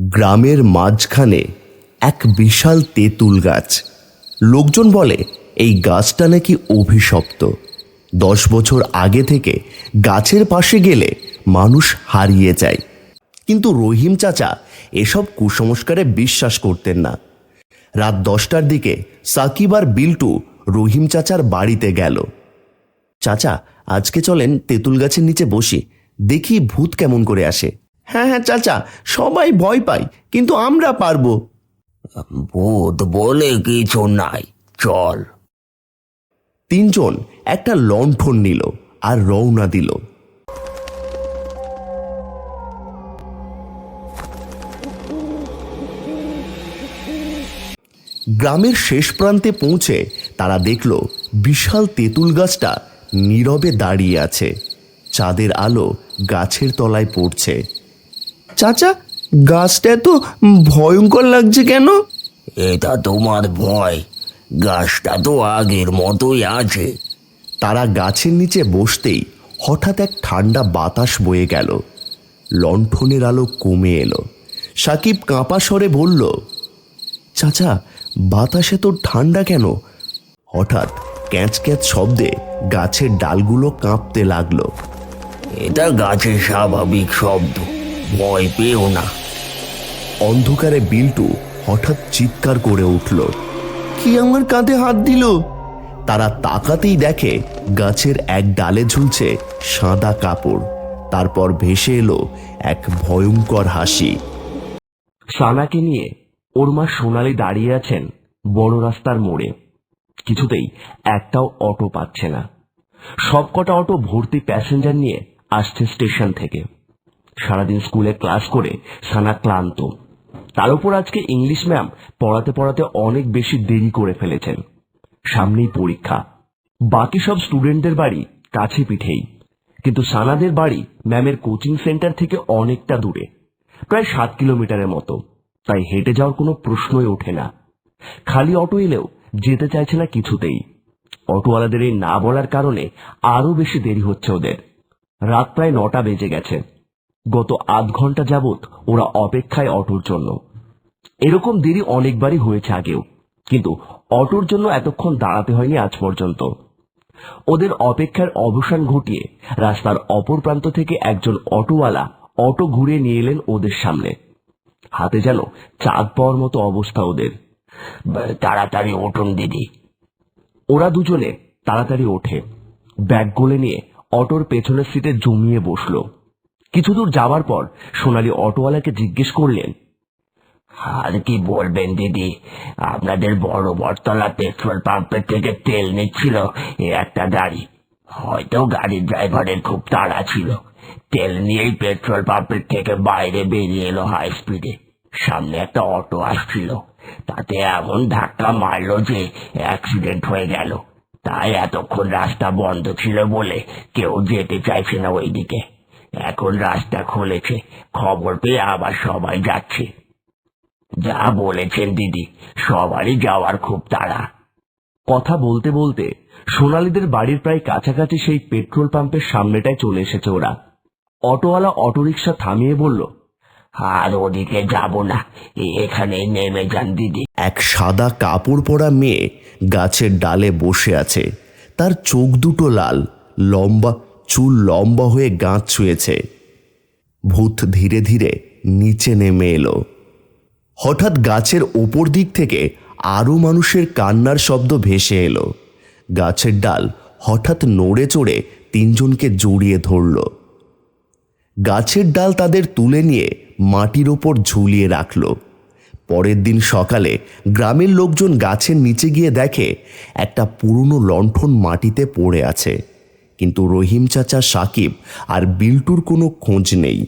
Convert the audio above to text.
গ্রামের মাঝখানে এক বিশাল তেঁতুল গাছ। লোকজন বলে, এই গাছটা নাকি অভিশপ্ত। দশ বছর আগে থেকে গাছের পাশে গেলে মানুষ হারিয়ে যায়। কিন্তু রহিম চাচা এসব কুসংস্কারে বিশ্বাস করতেন না। রাত দশটার দিকে সাকিব আর বিল্টু রহিম চাচার বাড়িতে গেল। চাচা, আজকে চলেন তেঁতুল গাছের নিচে বসি। দেখি ভূত কেমন করে আসে। হ্যাঁ হ্যাঁ চাচা সবাই ভয় পায় কিন্তু আমরা পারব। ভূত বলে কিছু নাই চল। তিনজন একটা লণ্ঠন নিল আর রওনা দিল। গ্রামের শেষ প্রান্তে পৌঁছে তারা দেখল বিশাল তেঁতুল গাছটা নীরবে দাঁড়িয়ে আছে। চাঁদের আলো গাছের তলায় পড়ছে। চাচা গাছটা এত ভয়ঙ্কর লাগছে কেন? এটা তোমার ভয়। গাছটা তো আগের মতোই আছে। তারা গাছের নিচে বসতেই হঠাৎ এক ঠান্ডা বাতাস বয়ে গেল। লণ্ঠনের আলো কমে এলো। সাকিব কাঁপা স্বরে বলল চাচা বাতাসে তো ঠান্ডা কেন? হঠাৎ ক্যাঁচ ক্যাঁচ শব্দে গাছের ডালগুলো কাঁপতে লাগল। এটা গাছের স্বাভাবিক শব্দ। ভয় পেও না। অন্ধকারে বিল্টু হঠাৎ চিৎকার করে উঠল। কি আমার কাঁধে হাত দিল? তারা তাকাতেই দেখে গাছের এক ডালে ঝুলছে সাদা কাপড়। তারপর ভেসে এলো এক ভয়ঙ্কর হাসি। সানাকে নিয়ে ওর মা সোনালি দাঁড়িয়ে আছেন বড় রাস্তার মোড়ে। কিছুতেই একটাও অটো পাচ্ছে না। সবকটা অটো ভর্তি প্যাসেঞ্জার নিয়ে আসছে স্টেশন থেকে। সারাদিন স্কুলে ক্লাস করে সানা ক্লান্ত। তার উপর আজকে ইংলিশ ম্যাম পড়াতে পড়াতে অনেক বেশি দেরি করে ফেলেছেন। সামনেই পরীক্ষা। বাকি সব স্টুডেন্টদের বাড়ি কাছে পিঠেই। কিন্তু সানাদের বাড়ি ম্যামের কোচিং সেন্টার থেকে অনেকটা দূরে, প্রায় সাত কিলোমিটারের মতো। তাই হেঁটে যাওয়ার কোনো প্রশ্নই ওঠে না। খালি অটো এলেও যেতে চাইছে না কিছুতেই। অটোওয়ালাদের এই না বলার কারণে আরও বেশি দেরি হচ্ছে ওদের। রাত প্রায় নটা বেজে গেছে। গত আধ ঘণ্টা যাবৎ ওরা অপেক্ষায় অটোর জন্য। এরকম দেরি অনেকবারই হয়েছে আগেও, কিন্তু অটোর জন্য এতক্ষণ দাঁড়াতে হয়নি আজ পর্যন্ত। ওদের অপেক্ষার অবসান ঘটিয়ে রাস্তার অপর প্রান্ত থেকে একজন অটোওয়ালা অটো ঘুরে নিয়ে এলেন ওদের সামনে। হাতে যেন চাঁদ পাওয়ার মতো অবস্থা ওদের। তাড়াতাড়ি উঠুন, দিদি। ওরা দুজনে তাড়াতাড়ি ওঠে। ব্যাগ গোলে নিয়ে অটোর পেছনের সিটে জমিয়ে বসল। কিছু দূর যাওয়ার পর সোনালি অটোওয়ালাকে জিজ্ঞেস করলেন, আর কি বলবেন দিদি? আপনাদের বড় বটতলা পেট্রোল পাম্পের থেকে তেল নিচ্ছিল এ একটা গাড়ি। হয়তো গাড়ির ড্রাইভারের খুব তাড়া ছিল। তেল নিয়েই পেট্রোল পাম্পের থেকে বাইরে বেরিয়ে এলো হাই স্পিডে সামনে একটা অটো আসছিল। তাতে এমন ধাক্কা মারলো যে অ্যাক্সিডেন্ট হয়ে গেল। তাই এতক্ষণ রাস্তা বন্ধ ছিল বলে কেউ যেতে চাইছে না ওইদিকে। এখন রাস্তা খুলেছে, খবর পেয়ে আবার সবাই যাচ্ছে। যা বলেছেন দিদি, সবারই যাওয়ার খুব তাড়া। কথা বলতে বলতে সোনালীদের বাড়ির প্রায় কাছাকাছি সেই পেট্রোল পাম্পের সামনেটায় চলে এসেছে ওরা। অটোওয়ালা অটোরিকশা থামিয়ে বলল, আর ওদিকে যাব না এখানে নেমে যান দিদি। এক সাদা কাপড় পরা মেয়ে গাছের ডালে বসে আছে। তার চোখ দুটো লাল, লম্বা চুল লম্বা হয়ে গাঁত ছুঁয়েছে। ভূত ধীরে ধীরে নিচে নেমে এলো। হঠাৎ গাছের ওপর দিক থেকে আরও মানুষের কান্নার শব্দ ভেসে এলো। গাছের ডাল হঠাৎ নড়ে চড়ে তিনজনকে জড়িয়ে ধরল। গাছের ডাল তাদের তুলে নিয়ে মাটির ওপর ঝুলিয়ে রাখল। পরের দিন সকালে গ্রামের লোকজন গাছের নিচে গিয়ে দেখে, একটা পুরনো লণ্ঠন মাটিতে পড়ে আছে। কিন্তু রহিম চাচা সাকিব আর বিল্টুর কোনো খোঁজ নেই।